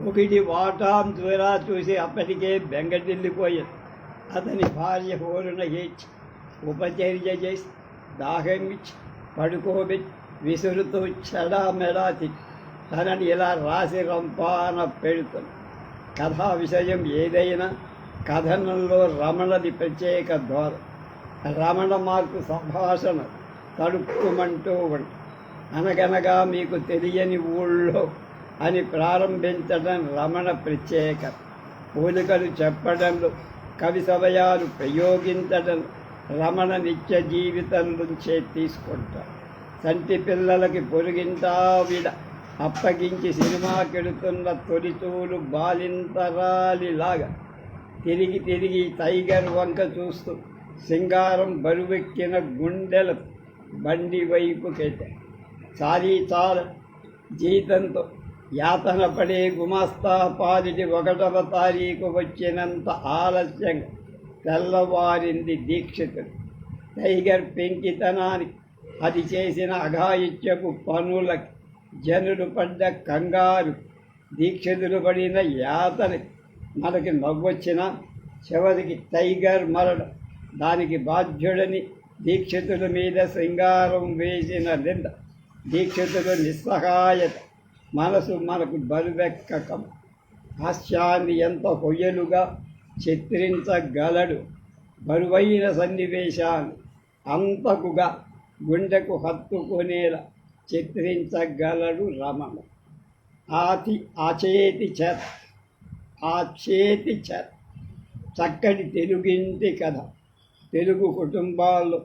ఒకటి వాటాం ద్వారా చూసి అప్పటికే బెంగటిల్లిపోయింది అతని భార్య హోరున హేచ్చి ఉపచర్య చేసి దాహం ఇచ్చి పడుకోబెట్టి విసురుతూ చెడా మెడా తిట్టి తనని ఇలా రాసి రంపాన పెడుతుంది కథా విషయం ఏదైనా కథనంలో రమణది ప్రత్యేక ధోరణి రమణ మార్కు సంభాషణ తడుక్కుమంటూ ఉంటుంది అనగనగా మీకు తెలియని ఊళ్ళో అని ప్రారంభించడం రమణ ప్రత్యేక. పోలికలు చెప్పడంలో కవి సమయాలు ప్రయోగించడం రమణ నిత్య జీవితం నుంచే తీసుకుంటాం. సంటి పిల్లలకి పొరుగింటా విడ అప్పగించి సినిమాకెడుతున్న తొలిచూలు బాలింతరాలిలాగా తిరిగి తిరిగి టైగర్ వంక చూస్తూ సింగారం బరువెక్కిన గుండెల బండి వైపుకెట్ట చాలీ చాల జీతంతో యాతన పడే గుమాస్తా పాలిటి ఒకటవ తారీఖు వచ్చినంత ఆలస్యం తెల్లవారింది దీక్షితుడు టైగర్ పెంకితనానికి అది చేసిన అఘాయిత్యపు పనులకి జనులు పడ్డ కంగారు దీక్షితులు పడిన యాతన మనకి నవ్వొచ్చిన చివరికి టైగర్ మరణం. దానికి బాధ్యుడని దీక్షితుల మీద శృంగారం వేసిన నింద. దీక్షితులు నిస్సహాయత మనసు మనకు బరువెక్కకం. హాస్యాన్ని ఎంత హొయ్యలుగా చిత్రించగలడు. బరువైన సన్నివేశాలు అంతకుగా గుండెకు హత్తుకునేలా చిత్రించగలడు రమణ. ఆతి ఆచేతి చేత ఆచేతి చేత చక్కటి తెలుగింటి కథ. తెలుగు కుటుంబాల్లో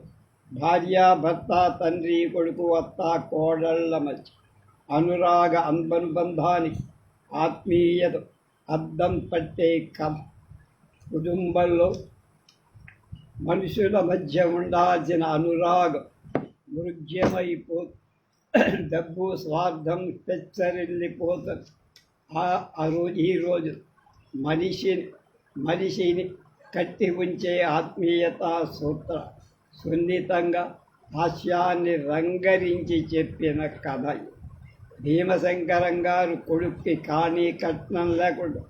భార్యాభర్త తండ్రి కొడుకు అత్త కోడళ్ళ మధ్య అనురాగ అనుబంధానికి ఆత్మీయత అద్దం పట్టే కథ కుటుంబంలో మనుషుల మధ్య ఉండాల్సిన అనురాగం మృగ్యమైపో డబ్బు స్వార్థం పెచ్చరిల్లిపోతుంది. ఆ- ఆ రోజు ఈ రోజు మనిషిని మనిషిని కట్టి ఉంచే ఆత్మీయత సూత్ర సున్నితంగా హాస్యాన్ని రంగరించి చెప్పిన కథ భీమశంకరం గారు కొడుక్కి కానీ కట్నం లేకుండా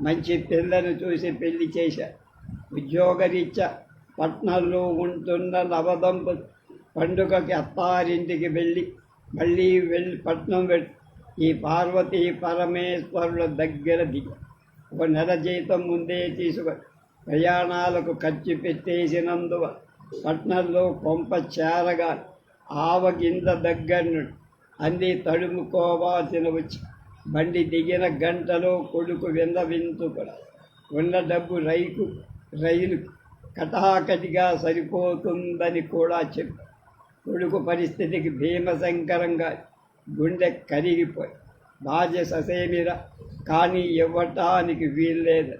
మంచి పిల్లను చూసి పెళ్ళి చేశారు. ఉద్యోగరీత్యా పట్నంలో ఉంటున్న నవదంపతులు పండుగకి అత్తారింటికి వెళ్ళి మళ్ళీ వెళ్ళి పట్నం వెళ్ళి ఈ పార్వతీ పరమేశ్వరుల దగ్గర దిగి ఒక నెల జీతం ముందే తీసుకొని ప్రయాణాలకు ఖర్చు పెట్టేసినందువ పట్నంలో కొంప చేరగా ఆవగింద దగ్గర నుండి అంది తడుముకోవాల్సిన వచ్చి బండి దిగిన గంటలో కొడుకు విన్నవించుకొని ఉన్న డబ్బు రైకు రైలు కటాకటిగా సరిపోతుందని కూడా చెప్పి. కొడుకు పరిస్థితికి భీమశంకరంగా గుండె కరిగిపోయి. భార్య ససేమిర కానీ ఇవ్వటానికి వీల్లేదు.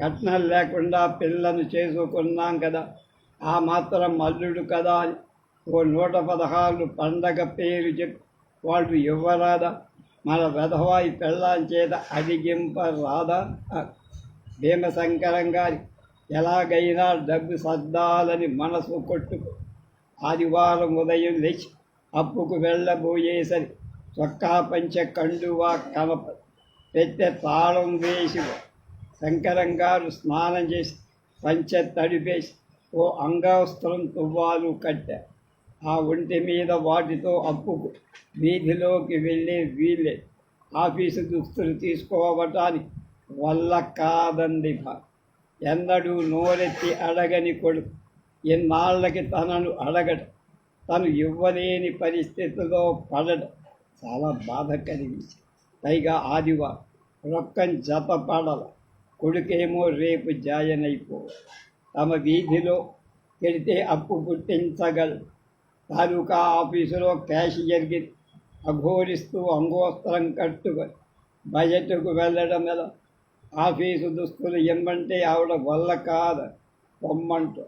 కట్నం లేకుండా పిల్లను చేసుకున్నాం కదా. ఆ మాత్రం మల్లుడు కదా అని ఓ నూట పదహారు పండగ పేరు చెప్పి. వాళ్ళు ఇవ్వరాదా? మన వెధవాయి పెళ్ళాం చేత అడిగింపరాదా? భీమశంకరం గారి ఎలాగైనా డబ్బు సర్దాలని మనసు కొట్టుకు ఆదివారం ఉదయం లేచి అప్పుకు వెళ్ళబోయేసరి చొక్కా పంచె కండువా కనప పెట్టె తాళం వేసి శంకరం గారు స్నానం చేసి పంచె తడిపేసి ఓ అంగవస్త్రం తువ్వాలు కట్టారు ఆ ఒంటి మీద వాటితో అప్పుకు వీధిలోకి వెళ్ళే వీళ్ళే ఆఫీసు దుస్తులు తీసుకోవటానికి వల్ల కాదంది భా. ఎన్నడూ నోరెత్తి అడగని కొడుకు. ఎన్నాళ్ళకి తనను అడగడం. తను ఇవ్వలేని పరిస్థితిలో పడడం. చాలా బాధ కలిగింది. పైగా ఆదివారం రొక్కం జత పడల. కొడుకేమో రేపు జాయనైపో తమ వీధిలో పెడితే అప్పు గుర్తించగలరు తాలూకా ఆఫీసులో క్యాషియర్కి అఘోరిస్తూ అంగోస్త్రం కట్టుకొని బయటకు వెళ్ళడం ఎలా ఆఫీసు దుస్తులు ఇమ్మంటే ఆవిడ వల్ల కాదు పొమ్మంటూ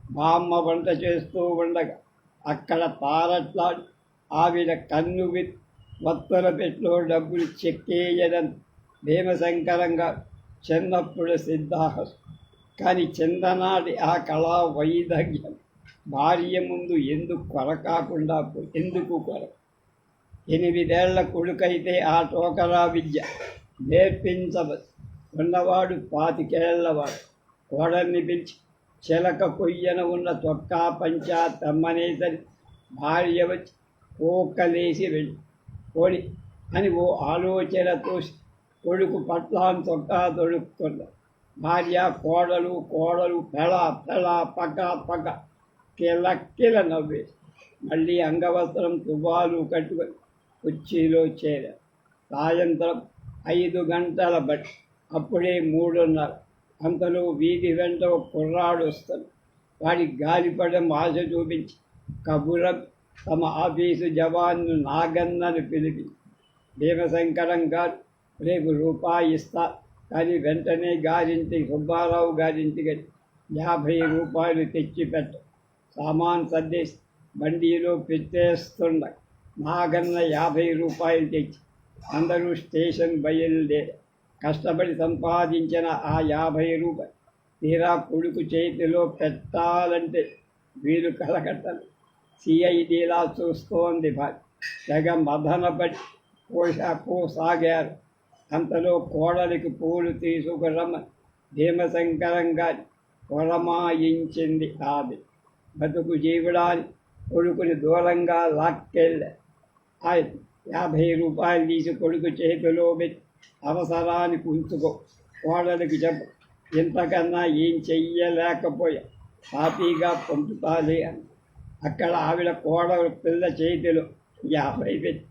బామ్మ వంట చేస్తూ ఉండగా అక్కడ తారట్లాడి ఆవిడ కన్ను విత్ వత్తుల పెట్లో డబ్బులు చెక్కేయడం భీమశంకరంగా చిన్నప్పుడు సిద్ధాహస్ కానీ చిన్ననాటి ఆ కళా వైదగ్యం భార్య ముందు ఎందుకు కొరకాకుండా ఎందుకు కొర? ఎనిమిదేళ్ళ కొడుకైతే ఆ టోకరా విద్య నేర్పించవచ్చు ఉన్నవాడు పాతికేళ్ళవాడు. కోడల్ని పిలిచి చిలక కొయ్యన ఉన్న చొక్కా పంచా తమ్మనేసరి భార్య వచ్చి కోకలేసి వెళ్ళి. పోని అని ఓ ఆలోచన తోసి కొడుకు పట్లాన్ చొక్కా తొడుక్కున్న భార్య కోడలు కోడలు పెళ పెళ పక పక కిల కిల నవ్వేసి మళ్ళీ అంగవస్త్రం తువ్వాలు కట్టుకొని కుర్చీలో చేరారు సాయంత్రం ఐదు గంటల బట్టి. అప్పుడే మూడున్నర. అంతలో వీధి వెంట ఒక కుర్రాడు వస్తాడు. వాడికి గాలిపడం ఆశ చూపించి కబురం తమ ఆఫీసు జవాన్ను నాగన్నను పిలిపి. భీమశంకరం గారు రేపు రూపాయి ఇస్తా. కానీ వెంటనే గారింటికి సుబ్బారావు గారింటికి యాభై రూపాయలు తెచ్చిపెట్ట. సామాన్ సర్దేసి బండిలో పెట్టేస్తుండ. నాగన్న యాభై రూపాయలు తెచ్చి అందరూ స్టేషన్ బయలుదేరి కష్టపడి సంపాదించిన ఆ యాభై రూపాయలు తీరా కొడుకు చేతిలో పెట్టాలంటే వీలు కలగట్టలు సిఐడిలా చూస్తోంది భార్య తెగ మదనపడి పోషా పోసాగారు అంతలో కోడలికి పూలు తీసుకురమ్మని భీమశంకరం గారి కొరమాయించింది ఆమె. బతుకు జీవుడాన్ని కొడుకుని దూరంగా లాక్కెళ్ళ యాభై రూపాయలు తీసి కొడుకు చేతిలో పెట్టి అవసరానికి ఉంచుకో కోడలకు చెప్పు ఇంతకన్నా ఏం చెయ్యలేకపోయా హ్యాపీగా పంపుతాలి అని. అక్కడ ఆవిడ కోడలు పిల్ల చేతిలో యాభై పెట్టి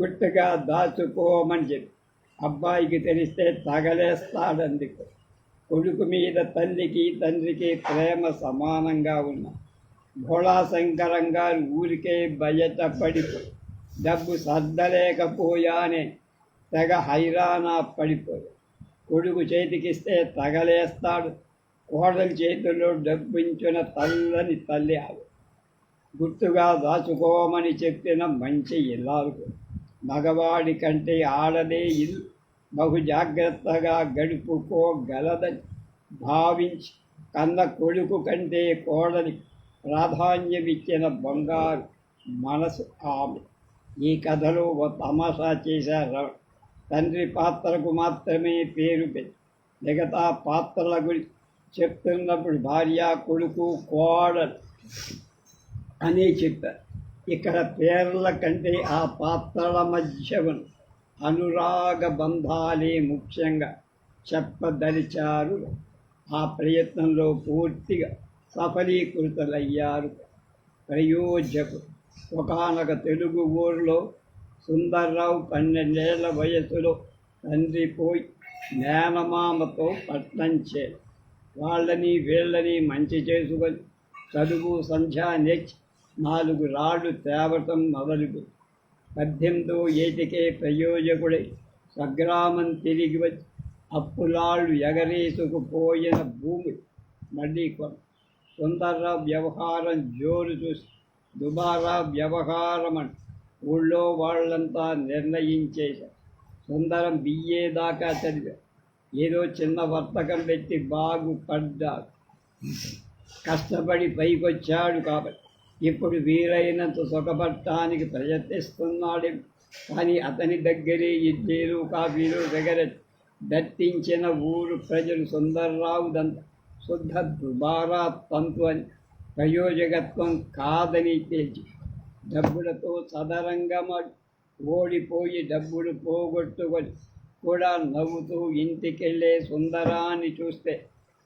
గుట్టుగా దాచుకోమని చెప్పి అబ్బాయికి తెలిస్తే తగలేస్తాడందుకు కొడుకు మీద తల్లికి తండ్రికి ప్రేమ సమానంగా ఉన్న. భోళాశంకరం గారు ఊరికే బయటపడి డబ్బు సర్దలేకపోయానే తెగ హైరానా పడిపోయి కొడుకు చేతికిస్తే తగలేస్తాడు. కోడలు చేతిలో డబ్బించిన తల్లని తల్లి ఆవు గుర్తుగా దాచుకోమని చెప్పిన మంచి ఇల్లాలు మగవాడి కంటే ఆడదే ఇల్లు. బహు జాగ్రత్తగా గడుపుకోగలదని భావించి కన్న కొడుకు కంటే కోడలి ప్రాధాన్యమిచ్చిన బంగారు మనసు ఆమె. ఈ కథలో ఓ తమాషా చేశారు తండ్రి పాత్రకు మాత్రమే పేరు పెట్టి మిగతా పాత్రల గురించి చెప్తున్నప్పుడు భార్య కొడుకు కోడలు అని చెప్పారు. ఇక్కడ పేర్ల కంటే ఆ పాత్రల మధ్య ఉన్న అనురాగ బంధాలే ముఖ్యంగా చెప్పదలిచారు. ఆ ప్రయత్నంలో పూర్తిగా సఫలీకృతులయ్యారు ప్రయోజకు ఒకనొక తెలుగు ఊరిలో సుందర్రావు పన్నెండేళ్ళ వయసులో తండ్రి పోయి మేనమామతో పట్నం చే వాళ్ళని వీళ్ళని మంచి చేసుకొని చదువు సంధ్యా నేర్చి నాలుగు రాళ్ళు తేవటం మొదలుగు. పద్దెనిమిదో ఏటికే ప్రయోజకుడై స్వగ్రామం తిరిగి వచ్చి అప్పులాళ్ళు ఎగరేసుకుపోయిన భూమి మళ్ళీ కొన సుందర్రావు వ్యవహారం జోరు చూసి దుబారా వ్యవహారం అని ఊళ్ళో వాళ్ళంతా నిర్ణయించేశారు సుందరం బిఏ దాకా చదివారు ఏదో చిన్న వర్తకం పెట్టి బాగుపడ్డాడు. కష్టపడి పైకొచ్చాడు కాబట్టి. ఇప్పుడు వీలైనంత సుఖపడటానికి ప్రయత్నిస్తున్నాడే? కానీ అతని దగ్గరే ఇడ్లీలు కాఫీలు దగ్గర దట్టించిన ఊరు ప్రజలు సుందర్రావు శుద్ధ దుబారా తంతు అని ప్రయోజకత్వం కాదని తేల్చి డబ్బులతో సదరంగమడు ఓడిపోయి డబ్బులు పోగొట్టుకొని కూడా నవ్వుతూ ఇంటికెళ్ళే సుందరాన్ని చూస్తే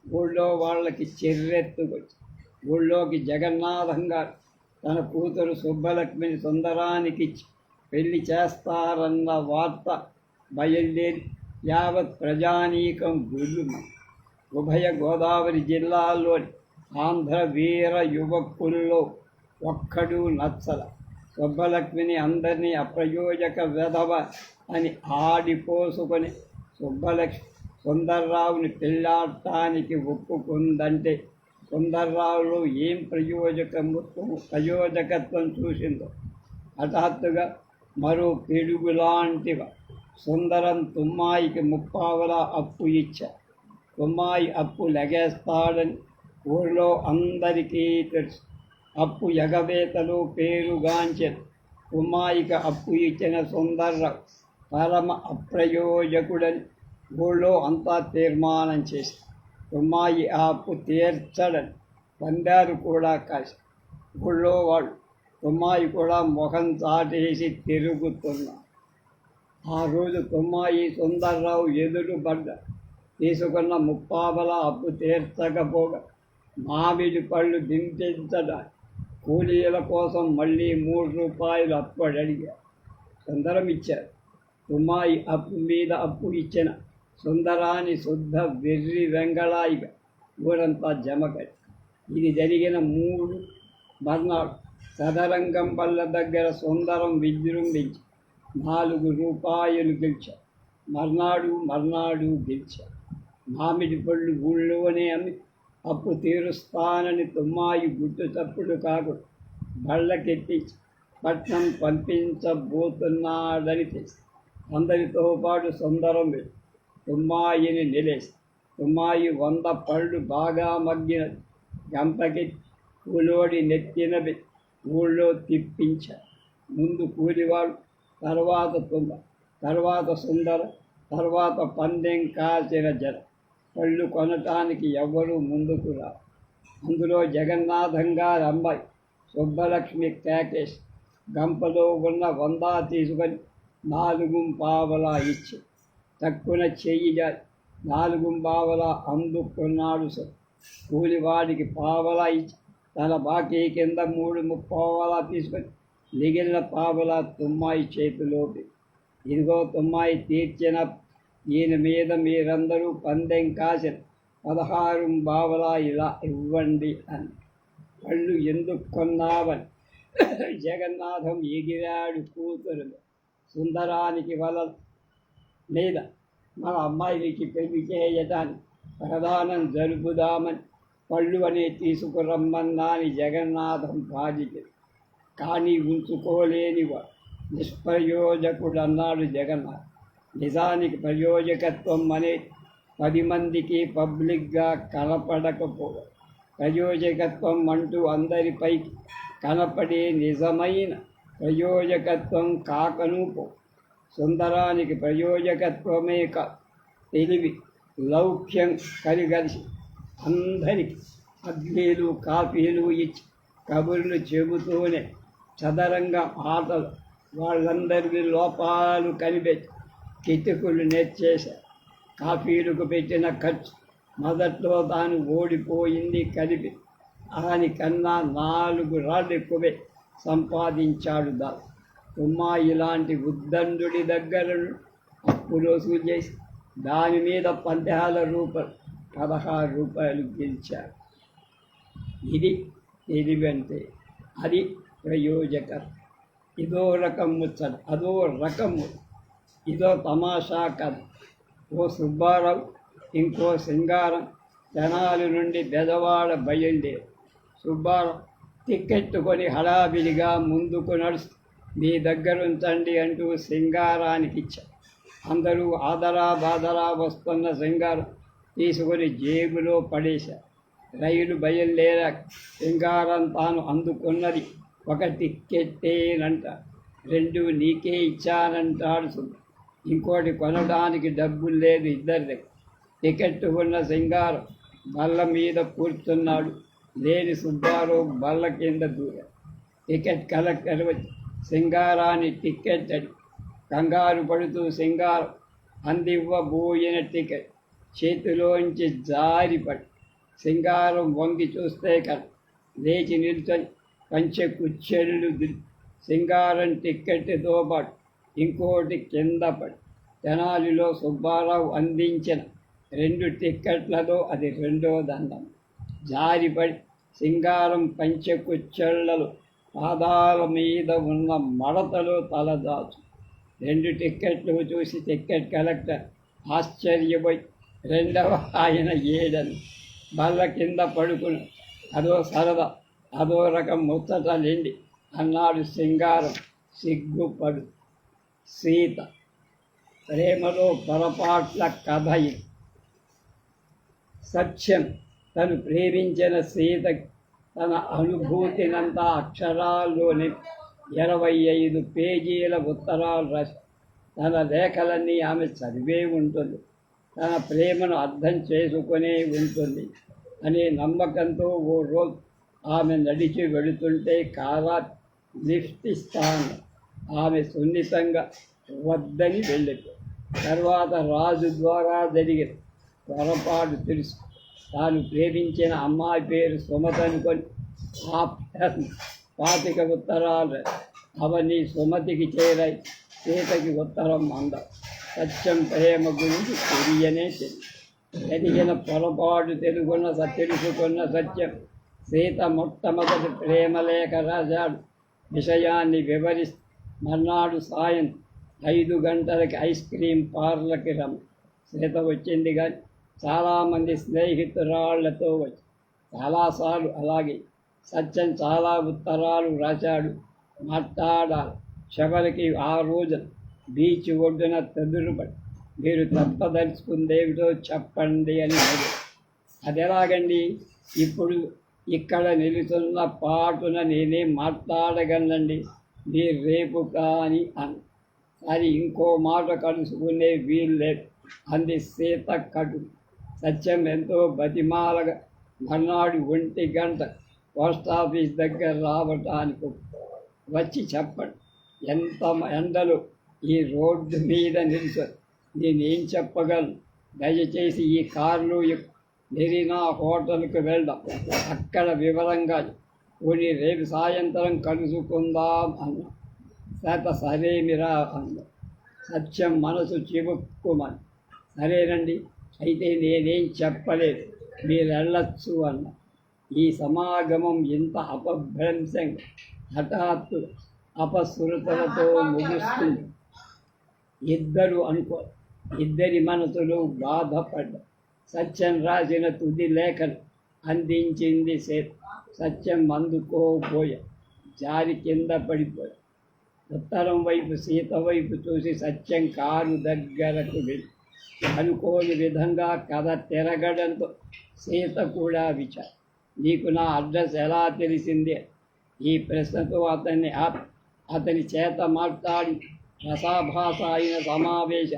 ఊళ్ళో వాళ్ళకి చెర్రెత్తుకొచ్చి ఊళ్ళోకి జగన్నాథంగా తన కూతురు సుబ్బలక్ష్మిని సుందరానికి పెళ్ళి చేస్తారన్న వార్త బయలుదేరి యావత్ ప్రజానీకం గుళ్ళు ఉభయ గోదావరి జిల్లాల్లోని ఆంధ్ర వీర యువకుల్లో ఒక్కడు నచ్చల. సుబ్బలక్ష్మిని అందరినీ అప్రయోజక వెధవ అని ఆడిపోసుకొని సుబ్బలక్ష్మి సుందర్రావుని పెళ్ళాడటానికి ఒప్పుకుందంటే సుందర్రావులో ఏం ప్రయోజకము ప్రయోజకత్వం చూసిందో. హఠాత్తుగా మరో పిడుగులాంటివ సుందరం తుమ్మాయికి ముప్పావలా అప్పు ఇచ్చా. కుమ్మాయి అప్పు లెగేస్తాడని ఊళ్ళో అందరికీ తెలుసు. అప్పు ఎగవేతలు పేరుగాంచెను. ఉమ్మాయికి అప్పు ఇచ్చిన సుందర్రావు పరమ అప్రయోజకుడని ఊళ్ళో అంతా తీర్మానం చేసి కుమ్మాయి ఆ అప్పు తీర్చడని పందారు కూడా కాసి ఊళ్ళో వాళ్ళు కుమ్మాయి కూడా ముఖం చాటేసి తిరుగుతున్నారు. ఆ రోజు కుమ్మాయి సుందర్రావు ఎదురుపడ్డారు తీసుకున్న ముప్పావల అప్పు తీర్చకపోగా మామిడి పళ్ళు దింపించడానికి కూలీల కోసం మళ్ళీ మూడు రూపాయలు అప్పు అడిగారు సుందరం ఇచ్చారు. తుమ్మాయి అప్పు మీద అప్పు ఇచ్చిన సుందరాని శుద్ధ వెర్రి వెంగళాయిగా ఊరంతా జమకడి ఇది జరిగిన మూడు మర్నాడు సదరంగం వల్ల దగ్గర సుందరం విజృంభించి నాలుగు రూపాయలు గెలిచారు. మర్నాడు మర్నాడు గెలిచారు. మామిడి పళ్ళు ఊళ్ళోనే అమ్మి అప్పు తీరుస్తానని తుమ్మాయి గుట్టు తప్పుడు కాకు బళ్ళకెత్తించి పట్నం పంపించబోతున్నాడని తెలిసి అందరితో పాటు సుందరం తుమ్మాయిని నిలేసి తుమ్మాయి వంద పళ్ళు బాగా మగ్గిన గంపకి కూలోడి నెత్తినవి ఊళ్ళో తిప్పించారు ముందు కూలివాడు తర్వాత తుమ్మ తర్వాత సుందర తర్వాత పందెం కాల్చిన జన. పళ్ళు కొనటానికి ఎవ్వరూ ముందుకు రా. అందులో జగన్నాథంగా అమ్మాయి సుబ్బలక్ష్మి ప్యాకేజ్ గంపలో ఉన్న వందా తీసుకొని నాలుగు పావలా ఇచ్చి తక్కువ చెయ్యి నాలుగు పావలా అందుకున్నాడు సార్. కూలివాడికి పావలా ఇచ్చి తన బాకీ కింద మూడు ముప్పావలా తీసుకొని మిగిలిన పావలా తుమ్మాయి చేతిలోకి. ఇదిగో తుమ్మాయి తీర్చిన ఈయన మీద మీరందరూ పందెం కాసిన పదహారు బావలా ఇలా ఇవ్వండి అని. పళ్ళు ఎందుకు కొన్నావని. జగన్నాథం ఎగిరాడు కూతురు సుందరానికి వల మీద మన అమ్మాయికి పెళ్ళి చేయటానికి ప్రధానం జరుపుదామని పళ్ళు అనే తీసుకురమ్మన్నాని జగన్నాథం బాధికి కానీ ఉంచుకోలేనివాడు. నిష్ప్రయోజకుడు అన్నాడు జగన్నాథ్. నిజానికి ప్రయోజకత్వం అనే పది మందికి పబ్లిక్గా కనపడకపోవడం ప్రయోజకత్వం అంటూ అందరిపైకి కనపడే నిజమైన ప్రయోజకత్వం కాకనుపో సుందరానికి ప్రయోజకత్వమే కా తెలివి లౌక్యం కలిగలిసి అందరికి అగ్నీలు కాఫీలు ఇచ్చి కబుర్లు చెబుతూనే చదరంగా ఆటలు వాళ్ళందరికీ లోపాలు కనిపెట్టి కితుకులు నేర్చేశారు కాఫీలకు పెట్టిన ఖర్చు. మొదట్లో తాను ఓడిపోయింది కలిపి. దానికన్నా నాలుగు రాళ్ళు ఎక్కువే సంపాదించాడు దా ఉమ్మా ఇలాంటి ఉద్దండుడి దగ్గర అప్పులు వసూలు చేసి దాని మీద పద్దెహాల రూపాయలు పదహారు రూపాయలు గెలిచారు ఇది తెలివంటే అది ప్రయోజకం ఇదో రకం ముచ్చట అదో రకము ఇదో తమాషా కథ. ఓ సుబ్బారావు ఇంకో సింగారం తెనాలి నుండి బెదవాడ బయలుదేరు సుబ్బారావు టిక్కెట్టుకొని హడావిడిగా ముందుకు నడుస్తూ మీ దగ్గర ఉంచండి అంటూ సింగారానికి ఇచ్చారు అందరూ ఆదరా బాదరా వస్తున్న సింగారం తీసుకొని జేబులో పడేశారు రైలు బయలుదేరా సింగారం తాను అందుకున్నది ఒక టిక్కెట్టేనంట. రెండు నీకే ఇచ్చానంటాడు సుబ్బ ఇంకోటి కొనడానికి డబ్బులు లేదు ఇద్దరిది. టికెట్ ఉన్న సింగారం బల్ల మీద కూర్చున్నాడు. లేని సుబ్బారావు బల్ల కింద దూరాడు. టికెట్ కలెక్టర్ వచ్చి సింగారాన్ని టికెట్ అడి కంగారు పడుతూ సింగారం అందివ్వబోయిన టికెట్ చేతిలోంచి జారిపడి సింగారం వంగి చూస్తే కదా లేచి నిల్చొని కంచె కుచ్చెళ్ళు సింగారం టిక్కెట్తో పాటు ఇంకోటి కింద పడి. తెనాలిలో సుబ్బారావు అందించిన రెండు టిక్కెట్లతో అది రెండో దండం. జారిపడి సింగారం పంచకుచ్చెళ్ళలు పాదాల మీద ఉన్న మడతలో తలదాచు. రెండు టిక్కెట్లు చూసి టిక్కెట్ కలెక్టర్ ఆశ్చర్యపోయి రెండవ ఆయన ఏడని బల్ల కింద పడుకుని అదో సరదా అదో రకం ముచ్చట నిండి అన్నాడు సింగారం. సిగ్గుపడు సీత ప్రేమలో పొరపాట్ల కథ సత్యం తను ప్రేమించిన సీత తన అనుభూతినంతా అక్షరాల్లోని ఇరవై ఐదు పేజీల ఉత్తరాలు రాసి తన లేఖలన్నీ ఆమె చదివే ఉంటుంది. తన ప్రేమను అర్థం చేసుకునే ఉంటుంది అనే నమ్మకంతో ఓ రోజు ఆమె నడిచి వెళుతుంటే కారా లిఫ్ట్ ఇస్తాను. ఆమె సున్నితంగా వద్దని వెళ్ళింది తర్వాత రాజు ద్వారా జరిగిన పొరపాటు తెలుసు. తాను ప్రేమించిన అమ్మాయి పేరు సుమత అనుకొని ఆ పాతిక ఉత్తరాలు అవన్నీ సుమతికి చేరాయి సీతకి ఉత్తరం అంద. సత్యం ప్రేమ గురించి తెలియనే తెలియదు. జరిగిన పొరపాటు తెలుగున్న తెలుసుకున్న సత్యం సీత మొట్టమొదటి ప్రేమలేఖ రాశాడు. విషయాన్ని వివరిస్తూ మర్నాడు సాయం ఐదు గంటలకి ఐస్ క్రీం పార్లర్కి రమ్మ. సీత వచ్చింది కానీ చాలామంది స్నేహితురాళ్ళతో వచ్చి చాలాసార్లు అలాగే సత్యం చాలా ఉత్తరాలు రాశాడు. మాట్లాడాలి. చివరికి ఆ రోజు బీచ్ ఒడ్డున తదురుపడి మీరు తప్పదలుచుకుందేమిటో చెప్పండి అని అది ఎలాగండి ఇప్పుడు ఇక్కడ నిలుచున్న పాటున నేనే మాట్లాడగలనండి? మీరు రేపు కానీ అని అది ఇంకో మాట కలుసుకునే వీలు లేదు అంది సీత కటు సత్యం ఎంతో బతిమాలగా మర్నాడు ఒంటి గంట పోస్ట్ ఆఫీస్ దగ్గర రావటానికి వచ్చి చెప్పండి ఎంత ఎండలు ఈ రోడ్డు మీద నిల్చొని నేనేం చెప్పగలను? దయచేసి ఈ కారులో ఎక్కు. మెరీనా హోటల్కి వెళ్దాం. అక్కడ వివరంగా పోనీ రేపు సాయంత్రం కలుసుకుందాం అన్న. శాత సరేమిరా అన్న. సత్యం మనసు చివుక్కుమని సరేనండి అయితే నేనేం చెప్పలేదు మీరు అన్న. ఈ సమాగమం ఇంత అపభ్రంశంగా హఠాత్తు అపశృతులతో ముగుస్తుంది. ఇద్దరు అనుకో ఇద్దరి మనసులు బాధపడ్డ. సత్యం రాసిన తుది లేఖను అందించింది సేత్ సత్యం అందుకోబోయ. జారి కింద పడిపోయా. ఉత్తరం వైపు సీత వైపు చూసి సత్యం కారు దగ్గరకు వెళ్ళి అనుకోని విధంగా కథ తిరగడంతో సీత కూడా విచార. నీకు నా అడ్రస్ ఎలా తెలిసిందే? ఈ ప్రశ్నతో అతన్ని అతని చేత మాట్లాడి రసాభాస అయిన సమావేశ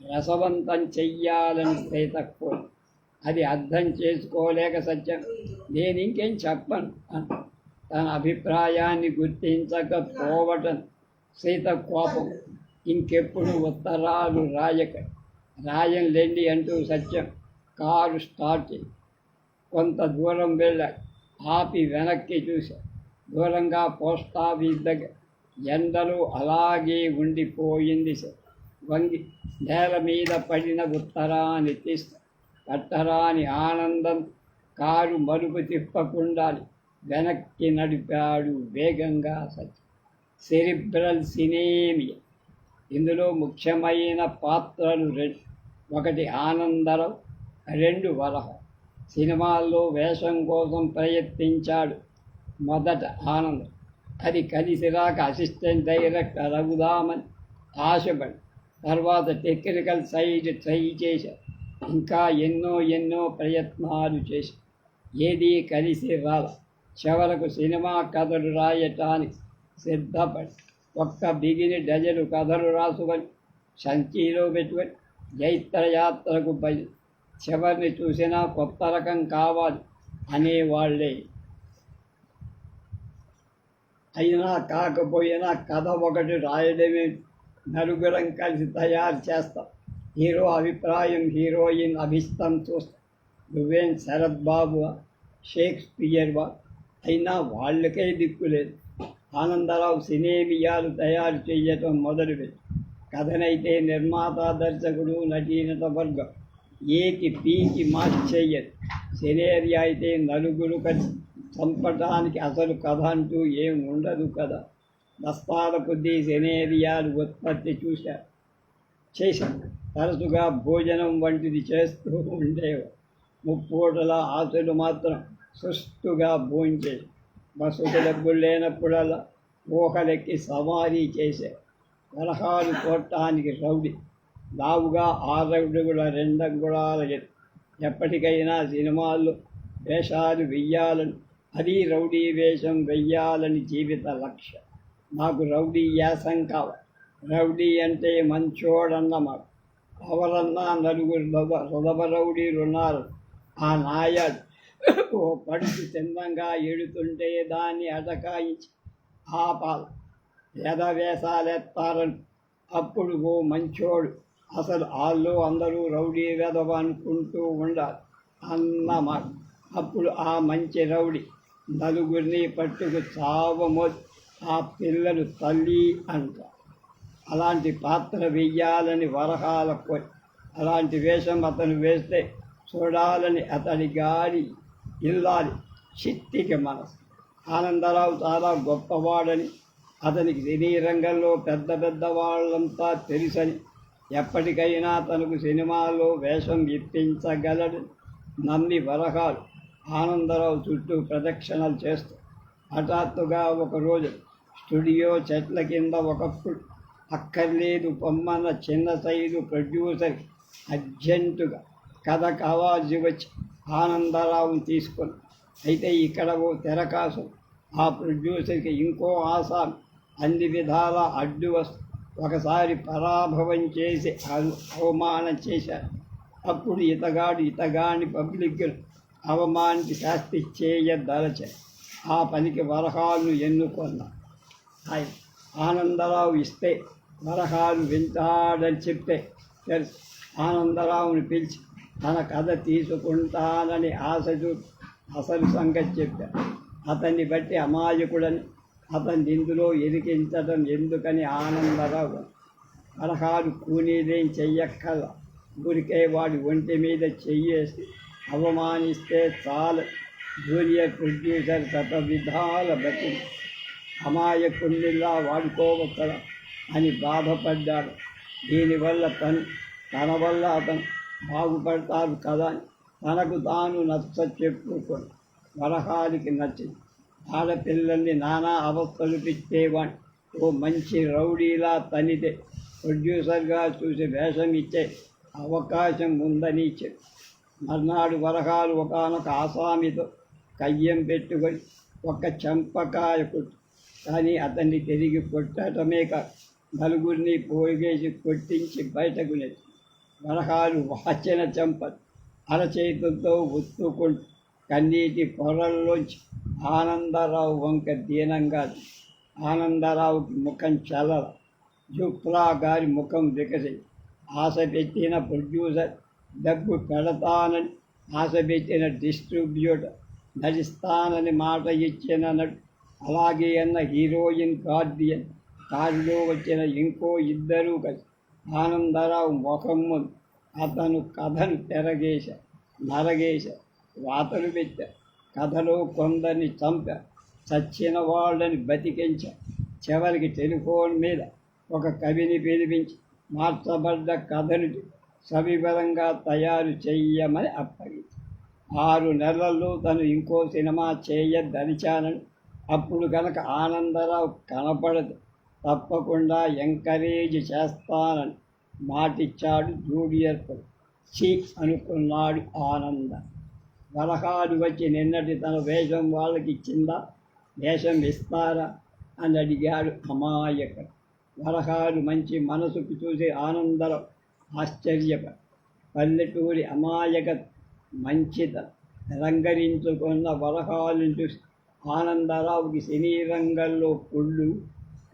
రసవంతం చెయ్యాలని సీత అది అర్థం చేసుకోలేక సత్యం నేను ఇంకేం చెప్పను. అని తన అభిప్రాయాన్ని గుర్తించకపోవటం సీత కోపం. ఇంకెప్పుడు ఉత్తరాలు రాయక రాయంలేండి అంటూ సత్యం కారు స్టార్ట్ చేయి కొంత దూరం వెళ్ళా ఆపి వెనక్కి చూశా. దూరంగా పోస్ట్ ఆఫీస్ దగ్గర ఎండలు అలాగే ఉండిపోయింది సార్ వంగి నేల మీద పడిన ఉత్తరాన్ని తీస్తా పట్టరాని ఆనందం కారు మలుపు తిప్పకుండాలి వెనక్కి నడిపాడు వేగంగా సచి సెరిబ్రల్ సినేమియా. ఇందులో ముఖ్యమైన పాత్రలు రెండు ఒకటి ఆనందరావు రెండు వరహ. సినిమాల్లో వేషం కోసం ప్రయత్నించాడు మొదట ఆనందం. అది కలిసి రాక అసిస్టెంట్ డైరెక్టర్ అవుదామని ఆశపడి తర్వాత టెక్నికల్ సైడ్ ట్రై చేశారు ఇంకా ఎన్నో ఎన్నో ప్రయత్నాలు చేశారు ఏదీ కలిసి రాల. చివరకు సినిమా కథలు రాయటానికి సిద్ధపడి ఒక్క బిగిని డజను కథలు రాసుకొని సంచిలో పెట్టుకొని జైత్రయాత్రకు బయలు. చివరిని చూసినా కొత్త రకం కావాలి అనేవాళ్ళే. అయినా కాకపోయినా కథ ఒకటి రాయడమే నలుగురం కలిసి తయారు చేస్తాం. హీరో అభిప్రాయం హీరోయిన్ అభిష్టం చూస్తాం. నువ్వేం శరత్ బాబు షేక్స్పియర్వా? అయినా వాళ్ళకే దిక్కులేదు ఆనందరావు సినేమియాలు తయారు చేయటం మొదలుపెట్టి కథనైతే నిర్మాత దర్శకుడు నటీనత వర్గం. ఏకి పీకి మార్చేయదు సినేరియా అయితే నలుగురు కలిసి చంపటానికి అసలు కథ అంటూ ఏం ఉండదు కదా. దస్తాల కొద్దీ సినేరియాలు ఉత్పత్తి చూశారు. చేశాను తరచుగా భోజనం వంటిది చేస్తూ ఉండేవారు. ముప్పూటల ఆశలు మాత్రం సుస్తుగా భోంచేసి బస్సుకు డబ్బులు లేనప్పుడల్లా ఊహలెక్కి సవారీ చేసే కలహాలు చూడటానికి రౌడీ కూడా ఆరడుగుల రెండంగుళాల ఎత్తు. ఎప్పటికైనా సినిమాల్లో వేషాలు వెయ్యాలని అది రౌడీ వేషం వెయ్యాలని జీవిత లక్ష్యం. నాకు రౌడీ యాసం కావాలి. రౌడీ అంటే మంచోడన్నమాట. ఎవరన్నా నలుగురు రొద రొదవ రౌడీలు ఉన్నారు ఆ నాయాడు. ఓ పడుచు చందంగా ఎడుతుంటే దాన్ని అటకాయించి ఆపాలి వేషాలెత్తారని అప్పుడు ఓ మంచోడు. అసలు వాళ్ళు అందరూ రౌడీ వెదవ అనుకుంటూ ఉండాలి. అన్నమాట అప్పుడు ఆ మంచి రౌడీ నలుగురిని పట్టుకు చావమోది ఆ పిల్లలు తల్లి అంటారు అలాంటి పాత్ర వెయ్యాలని వరహాల కోరి అలాంటి వేషం అతను వేస్తే చూడాలని అతని గాడి ఇల్లాలి. చిత్తికి మనసు. ఆనందరావు చాలా గొప్పవాడని అతనికి సినీ రంగంలో పెద్ద పెద్ద వాళ్ళంతా తెలుసని. ఎప్పటికైనా తనకు సినిమాలో వేషం ఇప్పించగలడు. నమ్మి వరహాలు ఆనందరావు చుట్టూ ప్రదక్షిణలు చేస్తూ. హఠాత్తుగా ఒకరోజు స్టూడియో చెట్ల కింద ఒకప్పుడు అక్కర్లేదు పొమ్మన్న చిన్న సైజు ప్రొడ్యూసర్ అర్జెంటుగా కథ కావాల్సి వచ్చి ఆనందరావుని తీసుకుని అయితే ఇక్కడ ఓ తెరకాసు ఆ ప్రొడ్యూసర్కి ఇంకో ఆశ అన్ని విధాల అడ్డు వస్తు ఒకసారి పరాభవం చేసి అవమానం చేశారు. అప్పుడు ఇతగాడు ఇతగాని పబ్లిక్ అవమానికి శాస్తి చేయదలచ ఆ పనికి వరహాలు ఎన్నుకున్నా. ఆనందరావు ఇస్తే వరహాలు వింటాడని చెప్తే తెలుసు ఆనందరావుని పిలిచి తన కథ తీసుకుంటానని ఆశ చూపి అసలు సంగతి చెప్పారు అతన్ని బట్టి అమాయకుడని అతన్ని ఇందులో ఇరికించడం ఎందుకని ఆనందరావు వరహాలు కూనీదేం చెయ్యక్కల. ఊరికే వాడి ఒంటి మీద చెయ్యేసి అవమానిస్తే చాలు. జూనియర్ ప్రొడ్యూసర్ గత విధాల బతి అమాయకుల్లా వాడుకోవచ్చా అని బాధపడ్డాడు. దీనివల్ల తను తన వల్ల అతను బాగుపడతారు కదా తనకు తాను నచ్చ చెప్పుకొని వరహానికి నచ్చింది. ఆడపిల్లల్ని నానా అవస్థలు పిచ్చేవాడు ఓ మంచి రౌడీలా తనితే ప్రొడ్యూసర్గా చూసి వేషం ఇచ్చే అవకాశం ఉందని చెప్పి. మర్నాడు వరహాలు ఒకనొక ఆసామితో కయ్యం పెట్టుకొని ఒక చంపకాయ కొట్టు. కానీ అతన్ని తిరిగి కొట్టడమే కాదు నలుగురిని పోగేసి కొట్టించి బయటకు నెట్టి. వరహాలు వాచన చంప అరచేతులతో ఒత్తుకుంటూ కన్నీటి పొరల్లోంచి ఆనందరావు వంక దీనంగా ఆనందరావుకి ముఖం చల్లర జుప్లా గారి ముఖం వికసి ఆశ పెట్టిన ప్రొడ్యూసర్ డబ్బు పెడతానని ఆశ పెట్టిన డిస్ట్రిబ్యూటర్ నటిస్తానని మాట ఇచ్చిన నటు అలాగే అన్న హీరోయిన్ గార్డియన్ కారులో వచ్చిన ఇంకో ఇద్దరూ కలిసి ఆనందరావు ముఖము అతను కథను పెరగేశ నరగేశ వాతలు పెట్ట కథలో కొందరిని చంప చచ్చిన వాళ్ళని బతికించ చివరికి టెలిఫోన్ మీద ఒక కవిని పిలిపించి మార్చబడ్డ కథను సవివరంగా తయారు చెయ్యమని అప్పగించి ఆరు నెలల్లో తను ఇంకో సినిమా చేయదలిచానని అప్పుడు కనుక ఆనందరావు కనపడదు తప్పకుండా ఎంకరేజ్ చేస్తానని మాటిచ్చాడు జూనియర్ సి అనుకున్నాడు ఆనంద. వరహాలు వచ్చి నిన్నటి తన వేషం వాళ్ళకి ఇచ్చిందా? వేషం ఇస్తారా? అని అడిగాడు అమాయక వరహాలు మంచి మనసుకు చూసి ఆనందం ఆశ్చర్యపడ పల్లెటూరి అమాయక మంచిత అలంకరించుకున్న వరహాలు చూసి ఆనందరావుకి సినీ రంగంలో పుళ్ళు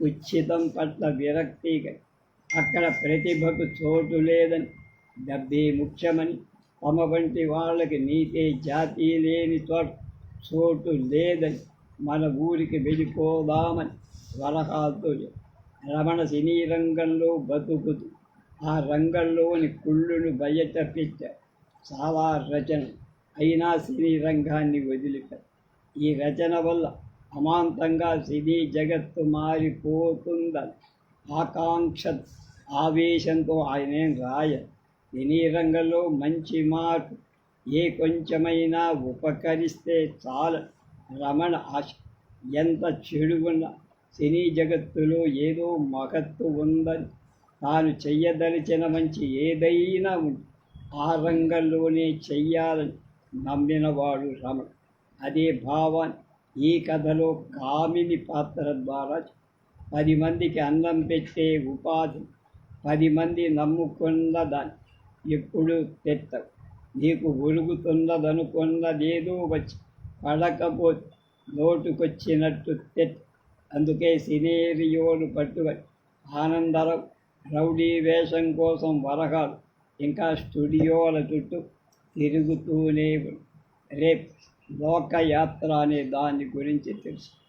ఉచితం పట్ల విరక్తి అక్కడ ప్రతిభకు చోటు లేదని డబ్బే ముఖ్యమని తమ వంటి వాళ్ళకి నీతే జాతి లేని చోట చోటు లేదని మన ఊరికి వెళ్ళిపోదామని వరహాతో రమణ సినీ రంగంలో బతుకుతూ ఆ రంగంలోని కుళ్ళును బయట చాలా రచన. అయినా సినీ రంగాన్ని వదిలిపారు ఈ రచన వల్ల అమాంతంగా సినీ జగత్తు మారిపోతుందని ఆకాంక్ష ఆవేశంతో ఆయనేం రాయ సినీ రంగంలో మంచి మార్పు ఏ కొంచెమైనా ఉపకరిస్తే చాలు. రమణ ఆశ ఎంత చెడుగున్న సినీ జగత్తులో ఏదో మహత్తు ఉందని తాను చెయ్యదలిచిన మంచి ఏదైనా ఉంది. ఆ రంగంలోనే చెయ్యాలని నమ్మినవాడు రమణ. అదే భావాన్ని ఈ కథలో కామిని పాత్ర ద్వారా పది మందికి అన్నం పెట్టే ఉపాధి పది మంది నమ్ముకున్నదాన్ని ఎప్పుడు తెత్తవు. నీకు ఒరుగుతున్నదనుకున్నదేదో వచ్చి పడకపోతే నోటుకొచ్చినట్టు తెట్ అందుకే సినేరియోలు పట్టుబడి ఆనందరం రౌడీ వేషం కోసం వరహాలు ఇంకా స్టూడియోల చుట్టూ తిరుగుతూనే రేపు లోకయాత్ర అనే దాని గురించి తెలుసు.